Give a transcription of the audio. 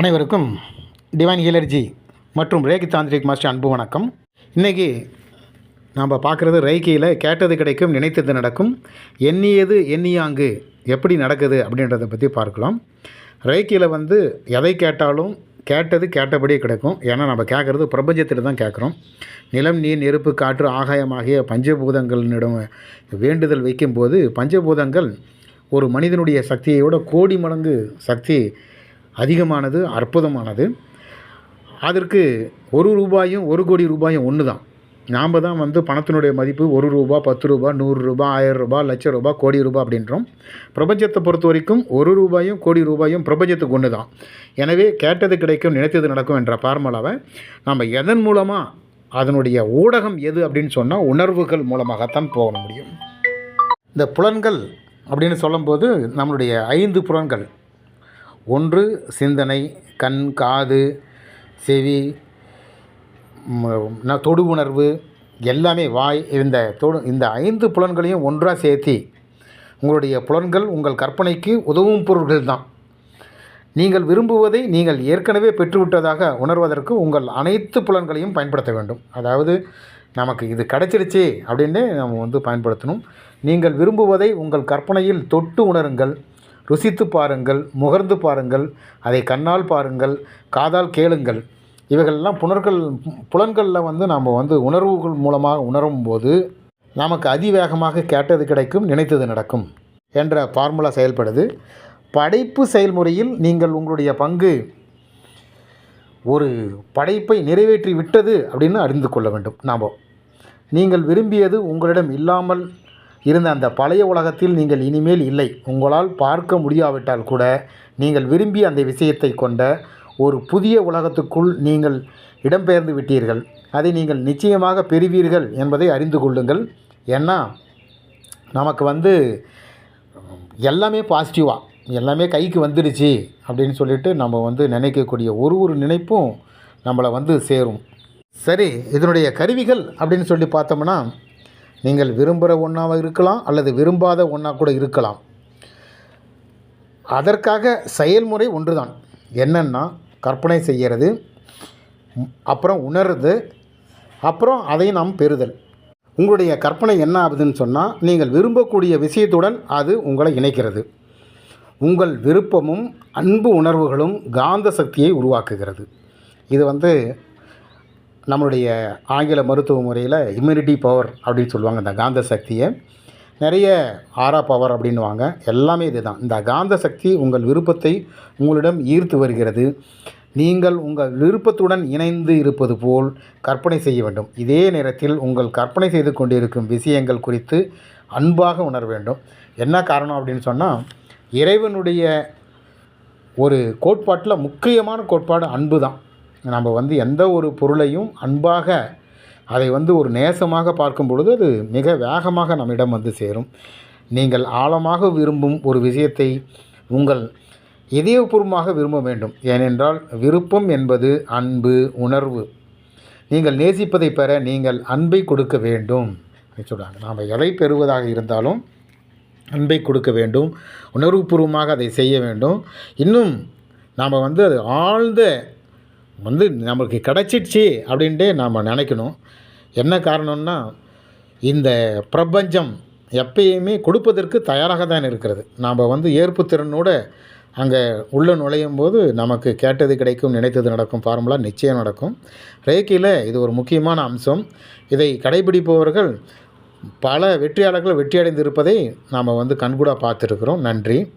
அனைவருக்கும் டிவைன் ஹீலர்ஜி மற்றும் Reiki tantric master அன்பு வணக்கம். இன்றைக்கி நாம் பார்க்குறது ரைக்கியில் கேட்டது கிடைக்கும் நினைத்தது நடக்கும். எண்ணியது எண்ணியாங்கு எப்படி நடக்குது அப்படின்றத பற்றி பார்க்கலாம். ரைக்கியில் வந்து எதை கேட்டாலும் கேட்டது கேட்டபடியே கிடைக்கும். ஏன்னா நம்ம கேட்குறது பிரபஞ்சத்தில் தான் கேட்குறோம். நிலம் நீர் நெருப்பு காற்று ஆகாயம் ஆகிய பஞ்சபூதங்களிடம் வேண்டுதல் வைக்கும்போது பஞ்சபூதங்கள் ஒரு மனிதனுடைய சக்தியோட கோடி மடங்கு சக்தி அதிகமானது அற்புதமானது. அதற்கு ஒரு ரூபாயும் ஒரு கோடி ரூபாயும் ஒன்று தான் நாம் தான் வந்து பணத்தினுடைய மதிப்பு ஒரு ரூபா பத்து ரூபா நூறு ரூபா ஆயிரம் ரூபாய் லட்ச ரூபாய் கோடி ரூபாய் அப்படின்றோம். பிரபஞ்சத்தை பொறுத்த வரைக்கும் ஒரு ரூபாயும் கோடி ரூபாயும் பிரபஞ்சத்துக்கு ஒன்று தான் எனவே கேட்டது கிடைக்கும் நினைத்தது நடக்கும் என்ற பார்முலாவை நம்ம எதன் மூலமாக அதனுடைய ஊடகம் எது அப்படின்னு சொன்னால் உணர்வுகள் மூலமாகத்தான் போக முடியும். இந்த புலன்கள் அப்படின்னு சொல்லும்போது நம்மளுடைய ஐந்து புலன்கள். ஒன்று சிந்தனை கண் காது செவி ந- தொடு உணர்வு எல்லாமே வாய் இந்த தொடு இந்த ஐந்து புலன்களையும் ஒன்றாக சேர்த்தி உங்களுடைய புலன்கள் உங்கள் கற்பனைக்கு உதவும் பொருள்கள் தான். நீங்கள் விரும்புவதை நீங்கள் ஏற்கனவே பெற்றுவிட்டதாக உணர்வதற்கு உங்கள் அனைத்து புலன்களையும் பயன்படுத்த வேண்டும். அதாவது நமக்கு இது கிடைச்சிருச்சு அப்படின்னு நம்ம வந்து பயன்படுத்தணும். நீங்கள் விரும்புவதை உங்கள் கற்பனையில் தொட்டு உணருங்கள். ருசித்து பாருங்கள் முகர்ந்து பாருங்கள் அதை கண்ணால் பாருங்கள் காதால் கேளுங்கள். இவைகள்லாம் புணர்கள் புலன்களில் வந்து நாம் வந்து உணர்வுகள் மூலமாக உணரும் போது நமக்கு அதிவேகமாக கேட்டது கிடைக்கும் நினைத்தது நடக்கும் என்ற ஃபார்முலா செயல்படுது. படைப்பு செயல்முறையில் நீங்கள் உங்களுடைய பங்கு ஒரு படைப்பை நிறைவேற்றி விட்டது அப்படின்னு அறிந்து கொள்ள வேண்டும். நாம் நீங்கள் விரும்பியது உங்களிடம் இல்லாமல் இருந்த அந்த பழைய உலகத்தில் நீங்கள் இனிமேல் இல்லை. உங்களால் பார்க்க முடியாவிட்டால் கூட நீங்கள் விரும்பி அந்த விஷயத்தை கொண்ட ஒரு புதிய உலகத்துக்குள் நீங்கள் இடம்பெயர்ந்து விட்டீர்கள். அதை நீங்கள் நிச்சயமாக பெறுவீர்கள் என்பதை அறிந்து கொள்ளுங்கள். ஏன்னா நமக்கு வந்து எல்லாமே பாசிட்டிவாக எல்லாமே கைக்கு வந்துடுச்சு அப்படின்னு சொல்லிட்டு நம்ம வந்து நினைக்கக்கூடிய ஒரு ஒரு நினைப்பும் நம்மளை வந்து சேரும். சரி இதனுடைய கருவிகள் அப்படின்னு சொல்லி பார்த்தோம்னா நீங்கள் விரும்புகிற ஒன்றாக இருக்கலாம் அல்லது விரும்பாத ஒன்றா கூட இருக்கலாம். அதற்காக செயல்முறை ஒன்று தான் என்னென்னா கற்பனை செய்கிறது அப்புறம் உணர்றது அப்புறம் அதை நாம் பெறுதல். உங்களுடைய கற்பனை என்ன ஆகுதுன்னு சொன்னால் நீங்கள் விரும்பக்கூடிய விஷயத்துடன் அது உங்களை இணைக்கிறது. உங்கள் விருப்பமும் அன்பு உணர்வுகளும் காந்த சக்தியை உருவாக்குகிறது. இது வந்து நம்மளுடைய ஆங்கில மருத்துவ முறையில் இம்யூனிட்டி பவர் அப்படின்னு சொல்லுவாங்க இந்த காந்த சக்தியை. நிறைய ஆரா பவர் அப்படின்னுவாங்க. எல்லாமே இதுதான். இந்த காந்த சக்தி உங்கள் விருப்பத்தை உங்களிடம் ஈர்த்து வருகிறது. நீங்கள் உங்கள் விருப்பத்துடன் இணைந்து இருப்பது போல் கற்பனை செய்ய வேண்டும். இதே நேரத்தில் உங்கள் கற்பனை செய்து கொண்டிருக்கும் விஷயங்கள் குறித்து அன்பாக உணர வேண்டும். என்ன காரணம் அப்படின்னு சொன்னால் இறைவனுடைய ஒரு கோட்பாட்டில் முக்கியமான கோட்பாடு அன்பு தான் நம்ம வந்து எந்த ஒரு பொருளையும் அன்பாக அதை வந்து ஒரு நேசமாக பார்க்கும் பொழுது அது மிக வேகமாக நம்மிடம் வந்து சேரும். நீங்கள் ஆழமாக விரும்பும் ஒரு விஷயத்தை உங்கள் இதயபூர்வமாக விரும்ப வேண்டும். ஏனென்றால் விருப்பம் என்பது அன்பு உணர்வு. நீங்கள் நேசிப்பதை பெற நீங்கள் அன்பை கொடுக்க வேண்டும். சொல்கிறாங்க நாம் எதை பெறுவதாக இருந்தாலும் அன்பை கொடுக்க வேண்டும். உணர்வுபூர்வமாக அதை செய்ய வேண்டும். இன்னும் நாம் வந்து அது ஆழ்ந்த வந்து நமக்கு கிடச்சிடுச்சு அப்படின்ட்டு நாம் நினைக்கணும். என்ன காரணம்னா இந்த பிரபஞ்சம் எப்பயுமே கொடுப்பதற்கு தயாராக தான் இருக்கிறது. நாம் வந்து ஏற்புத்திறனோட அங்கே உள்ளே நுழையும் போது நமக்கு கேட்டது கிடைக்கும் நினைத்தது நடக்கும் ஃபார்முலா நிச்சயம் நடக்கும். ரேக்கியில் இது ஒரு முக்கியமான அம்சம். இதை கடைபிடிப்பவர்கள் பல வெற்றியாளர்கள் வெற்றியடைந்து இருப்பதை நாம் வந்து கண்கூடாக பார்த்துருக்குறோம். நன்றி.